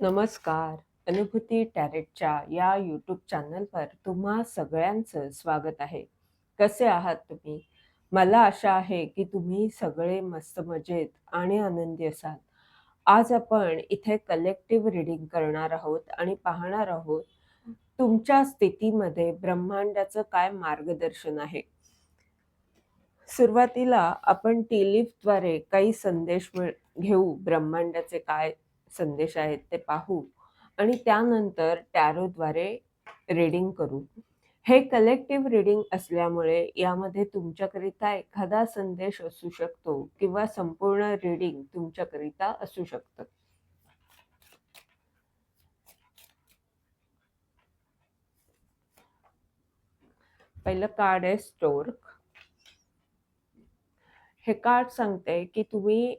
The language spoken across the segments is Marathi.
नमस्कार. अनुभूती टॅरेटच्या या यूट्यूब चॅनलवर तुम्हा सगळ्यांचं स्वागत आहे. कसे आहात तुम्ही? मला आशा आहे की तुम्ही सगळे मस्त मजेत आणि आनंदी असाल. आज आपण इथे कलेक्टिव्ह रीडिंग करणार आहोत आणि पाहणार आहोत तुमच्या स्थितीमध्ये ब्रह्मांडाचं काय मार्गदर्शन आहे. सुरुवातीला आपण टीलिफद्वारे काही संदेश मिळ घेऊ ब्रह्मांडाचे काय संदेश आहेत ते पाहू आणि त्यानंतर टॅरोद्वारे रीडिंग करू. हे कलेक्टिव्ह रीडिंग असल्यामुळे यामध्ये तुमच्याकरिता एखादा संदेश असू शकतो किंवा संपूर्ण रीडिंग तुमच्याकरिता असू शकतं. पहिलं कार्ड आहे स्टोर्क. हे कार्ड सांगते की तुम्ही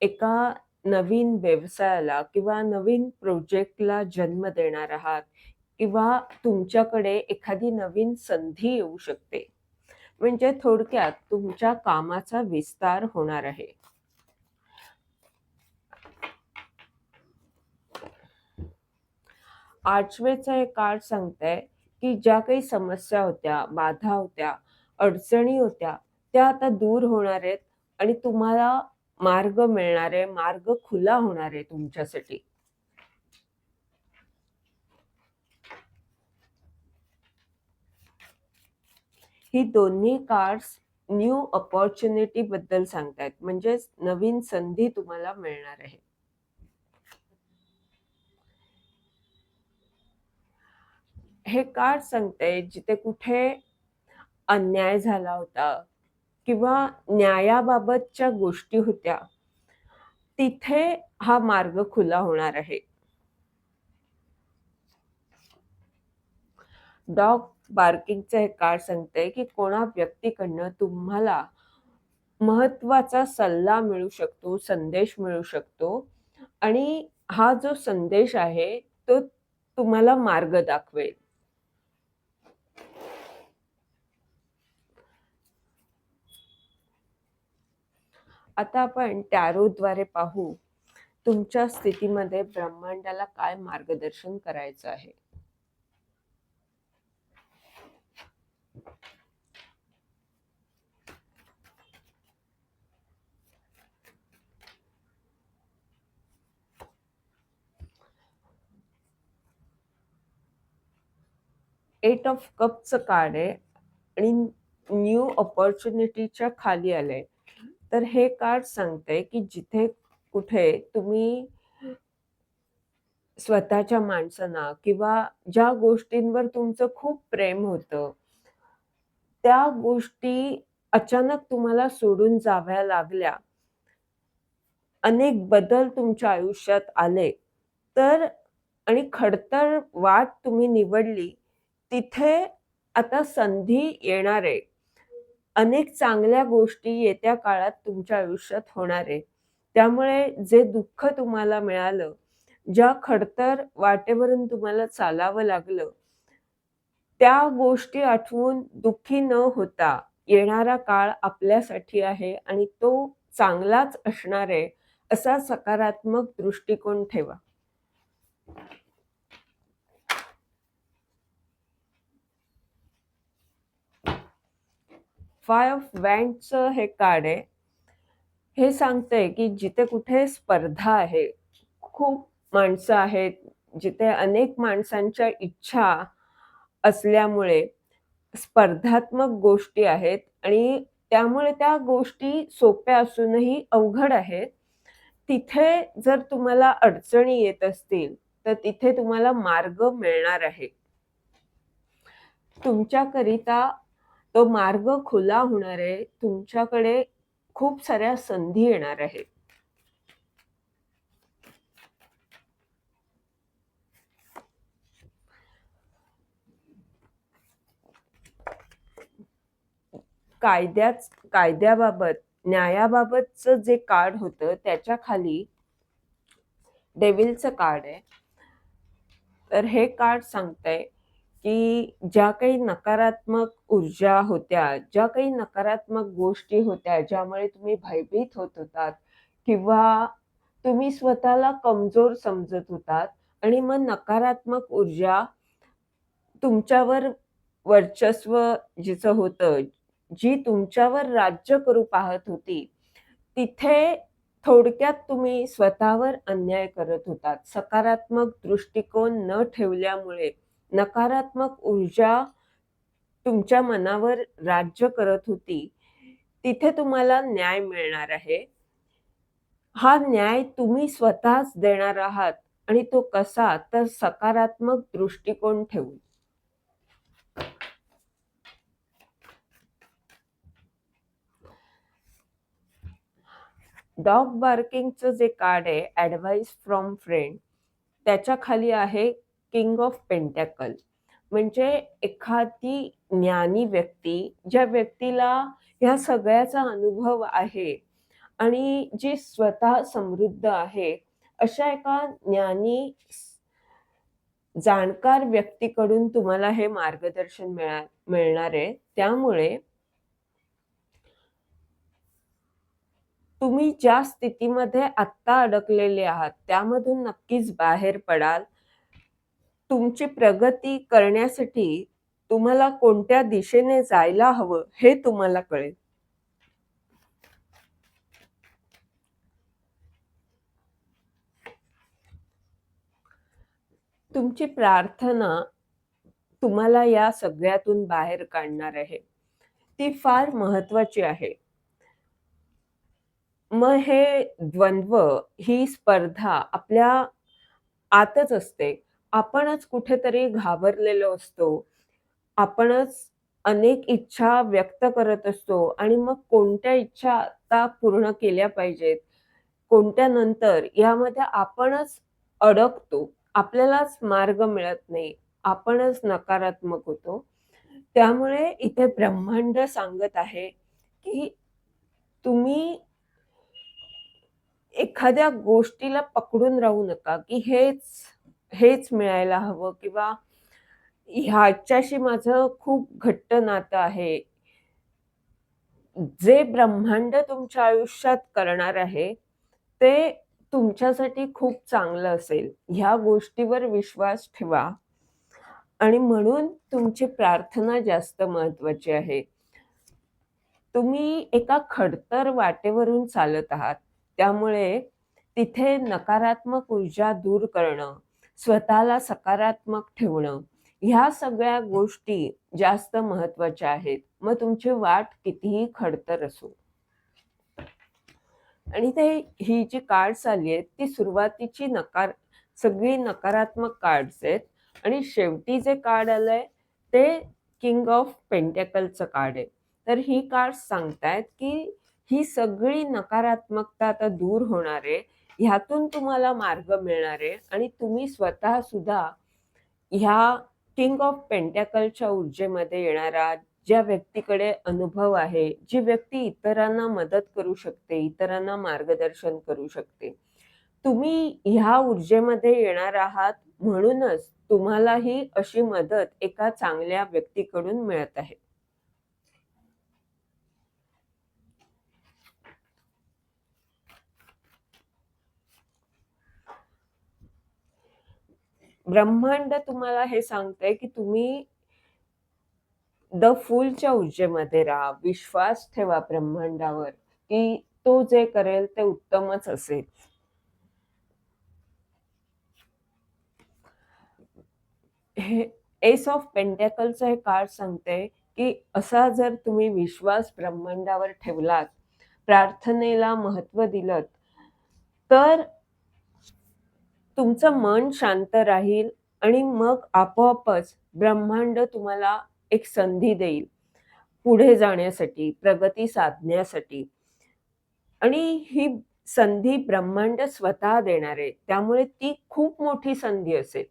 एका नवीन व्यवसायाला किंवा नवीन प्रोजेक्टला जन्म देणार आहात किंवा तुमच्याकडे एखादी नवीन संधी येऊ शकते. म्हणजे थोडक्यात तुमच्या कामाचा विस्तार होणार आहे. आठवेचं हे कार्ड सांगतंय की ज्या काही समस्या होत्या, बाधा होत्या, अडचणी होत्या, त्या आता दूर होणार आहेत आणि तुम्हाला मार्ग मिळणार आहे, मार्ग खुला होणार आहे तुमच्यासाठी. ही दोन्ही कार्ड्स न्यू अपॉर्च्युनिटी बद्दल सांगतायत. म्हणजेच नवीन संधी तुम्हाला मिळणार आहे. हे कार्ड सांगते जिथे कुठे अन्याय झाला होता किंवा न्यायाबाबतच्या गोष्टी होत्या, तिथे हा मार्ग खुला होणार आहे. डॉग बार्किंगचं हे कार्ड सांगते की कोणा व्यक्तीकडनं तुम्हाला महत्त्वाचा सल्ला मिळू शकतो, संदेश मिळू शकतो आणि हा जो संदेश आहे तो तुम्हाला मार्ग दाखवेल. आता आपण टॅरोद्वारे पाहू तुमच्या स्थितीमध्ये ब्रह्मांडाला काय मार्गदर्शन करायचं आहे. एट ऑफ कपचं कार्ड आहे आणि न्यू अपॉर्च्युनिटीच्या खाली आलंय. तर हे कार्ड सांगते की जिथे कुठे तुम्ही स्वतःच्या माणसांना किंवा ज्या गोष्टींवर तुमचं खूप प्रेम होतं, त्या गोष्टी अचानक तुम्हाला सोडून जाव्या लागल्या. अनेक बदल तुमच्या आयुष्यात आले, तर आणि खडतर वाट तुम्ही निवडली, तिथे आता संधी येणार आहे. अनेक चांगल्या गोष्टी येत्या काळात तुमच्या आयुष्यात होणार आहे. त्यामुळे जे दुःख तुम्हाला मिळालं, ज्या खडतर वाटेवरून तुम्हाला चालावं लागलं, त्या गोष्टी आठवून दुःखी न होता येणारा काळ आपल्यासाठी आहे आणि तो चांगलाच असणार आहे, असा सकारात्मक दृष्टिकोन ठेवा. फाय ऑफ वँडचं हे कार्ड आहे. हे सांगतंय की जिथे कुठे स्पर्धा आहे, खूप माणसं आहेत, जिथे अनेक माणसांच्या इच्छा असल्यामुळे स्पर्धात्मक गोष्टी आहेत आणि त्यामुळे त्या गोष्टी सोप्या असूनही अवघड आहेत. तिथे जर तुम्हाला अडचणी येत असतील, तर तिथे तुम्हाला मार्ग मिळणार आहे. तुमच्याकरिता तो मार्ग खुला होणार आहे. तुमच्याकडे खूप साऱ्या संधी येणार आहेत. कायद्याच कायद्याबाबत, न्यायाबाबतचं जे कार्ड होतं त्याच्याखाली डेव्हिलचं कार्ड आहे. तर हे कार्ड सांगतंय की ज्या काही नकारात्मक ऊर्जा होत्या, ज्या काही नकारात्मक गोष्टी होत्या, ज्यामुळे तुम्ही भयभीत होत होतात किंवा तुम्ही स्वतःला कमजोर समजत होतात आणि मग नकारात्मक ऊर्जा तुमच्यावर वर्चस्व जिचं होतं, जी तुमच्यावर राज्य करू पाहत होती, तिथे थोडक्यात तुम्ही स्वतःवर अन्याय करत होतात. सकारात्मक दृष्टिकोन न ठेवल्यामुळे नकारात्मक ऊर्जा तुमच्या मनावर राज्य करत होती. तिथे तुम्हाला न्याय मिळणार आहे. हा न्याय तुम्ही स्वतःच देणार आहात आणि तो कसा? तर सकारात्मक दृष्टिकोन ठेवून. डॉग बार्किंगचं जे कार्ड आहे ॲडवाईस फ्रॉम फ्रेंड त्याच्याखाली आहे किंग ऑफ पेंटॅकल. म्हणजे एखादी ज्ञानी व्यक्ती ज्या व्यक्तीला ह्या सगळ्याचा अनुभव आहे आणि जी स्वतः समृद्ध आहे अशा एका ज्ञानी जाणकार व्यक्तीकडून तुम्हाला हे मार्गदर्शन मिळा मिळणार आहे. त्यामुळे तुम्ही ज्या स्थितीमध्ये आत्ता अडकलेले आहात त्यामधून नक्कीच बाहेर पडाल. तुमची प्रगती करण्यासाठी तुम्हाला कोणत्या दिशेने जायला हवं हे तुम्हाला कळेल. तुमची प्रार्थना तुम्हाला या सगळ्यातून बाहेर काढणार आहे. ती फार महत्वाची आहे. मग हे द्वंद्व ही स्पर्धा आपल्या आतच असते. आपणच कुठेतरी घाबरलेलो असतो. आपणच अनेक इच्छा व्यक्त करत असतो आणि मग कोणत्या इच्छा आता पूर्ण केल्या पाहिजेत? कोणत्या नंतर? यामध्ये आपणच अडकतो. आपल्यालाच मार्ग मिळत नाही. आपणच नकारात्मक होतो. त्यामुळे इथे ब्रह्मांड सांगत आहे की तुम्ही एखाद्या गोष्टीला पकडून राहू नका की हेच हेच मिळायला हवं किंवा ह्याच्याशी माझं खूप घट्ट नातं आहे. जे ब्रह्मांड तुमच्या आयुष्यात करणार आहे ते तुमच्यासाठी खूप चांगलं असेल. ह्या गोष्टीवर विश्वास ठेवा. आणि म्हणून तुमची प्रार्थना जास्त महत्वाची आहे. तुम्ही एका खडतर वाटेवरून चालत आहात. त्यामुळे तिथे नकारात्मक ऊर्जा दूर करणं स्वतःला सकारात्मक ठेवणं. ह्या सगळ्या गोष्टी जास्त महत्त्वाच्या आहेत. मग तुमची वाट कितीही खडतर असो. आणि ते ही जी कार्ड्स आली आहेत ती सुरुवातीची नकार सगळी नकारात्मक कार्ड्स आहेत. आणि शेवटी जे कार्ड आलंय ते किंग ऑफ पेंटेकलचं कार्ड आहे. तर ही कार्ड सांगतायत की ही सगळी नकारात्मकता आता दूर होणार आहे. ह्यातून तुम्हाला मार्ग मिळणार आहे. आणि तुम्ही स्वतः सुद्धा ह्या किंग ऑफ पेंटॅकलच्या ऊर्जेमध्ये येणारा ज्या व्यक्तीकडे अनुभव आहे जी व्यक्ती इतरांना मदत करू शकते इतरांना मार्गदर्शन करू शकते तुम्ही ह्या ऊर्जेमध्ये येणार आहात म्हणूनच तुम्हालाही अशी मदत एका चांगल्या व्यक्तीकडून मिळत आहे. ब्रह्मांड तुम्हाला हे सांगतंय की तुम्ही द फुलच्या ऊर्जेमध्ये राहा. विश्वास ठेवा ब्रह्मांडावर की तो जे करेल ते उत्तमच असेल. हे एस ऑफ पेंटॅकलचं हे कार्ड सांगते की असा जर तुम्ही विश्वास ब्रह्मांडावर ठेवलात प्रार्थनेला महत्त्व दिलं तर तुमचं मन शांत राहील आणि मग आपोआपच ब्रह्मांड तुम्हाला एक संधी देईल. पुढे जाण्यासाठी प्रगती साधण्यासाठी. आणि ही संधी ब्रह्मांड स्वतः देणार आहे त्यामुळे ती खूप मोठी संधी असेल.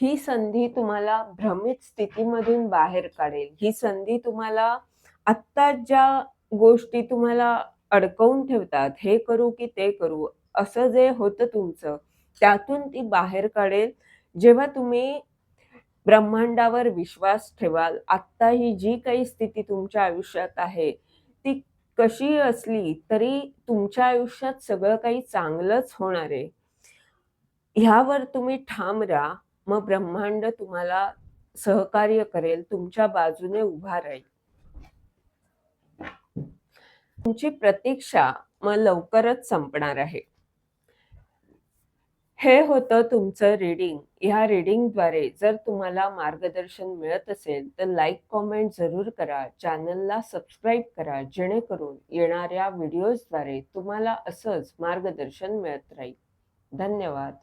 ही संधी तुम्हाला भ्रमित स्थितीमधून बाहेर काढेल. ही संधी तुम्हाला आत्ता ज्या गोष्टी तुम्हाला अडकवून ठेवतात हे करू की ते करू असं जे होतं तुमचं त्यातून ती बाहेर काढेल. जेव्हा तुम्ही ब्रह्मांडावर विश्वास ठेवाल आत्ता ही जी काही स्थिती तुमच्या आयुष्यात आहे ती कशी असली तरी तुमच्या आयुष्यात सगळं काही चांगलंच होणार आहे. ह्यावर तुम्ही ठाम राहा. मग ब्रह्मांड तुम्हाला सहकार्य करेल तुमच्या बाजूने उभा राहील. तुमची प्रतीक्षा मग लवकरच संपणार आहे. हे होतं तुमचं रीडिंग ह्या रीडिंगद्वारे जर तुम्हाला मार्गदर्शन मिळत असेल तर लाईक कॉमेंट जरूर करा. चॅनलला सबस्क्राईब करा. जेणेकरून येणाऱ्या व्हिडिओजद्वारे तुम्हाला असंच मार्गदर्शन मिळत राहील. धन्यवाद.